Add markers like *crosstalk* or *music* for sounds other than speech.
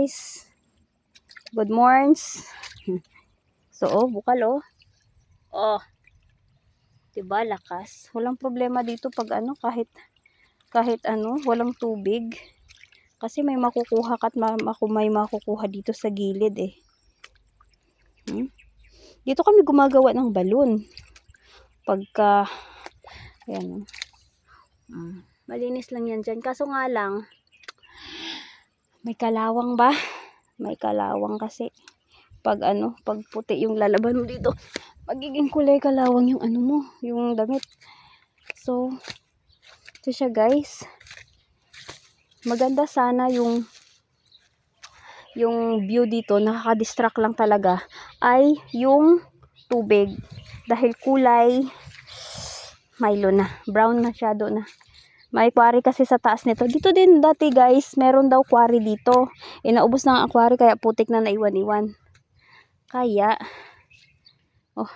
guys. Good morns. *laughs* So, oh, bukal oh. Oh. 'Di ba lakas? Walang problema dito pag ano kahit kahit ano, walang tubig. Kasi may makukuha kat ma may makukuha dito sa gilid eh. Hmm? Dito kami gumagawa ng balon. Pagka ayan. oh. Mm. Malinis lang yan dyan. Kaso nga lang, may kalawang ba? *laughs* May kalawang kasi. Pag ano, pag puti yung lalaban mo dito, magiging kulay kalawang yung ano mo, yung damit. So, ito siya guys. Maganda sana yung yung view dito, nakaka-distract lang talaga, ay yung tubig. Dahil kulay, *sighs* Milo na. Brown masyado na. May quarry kasi sa taas nito. Dito din dati guys, meron daw quarry dito. Inaubos na ang quarry kaya putik na naiwan-iwan. Kaya, oh,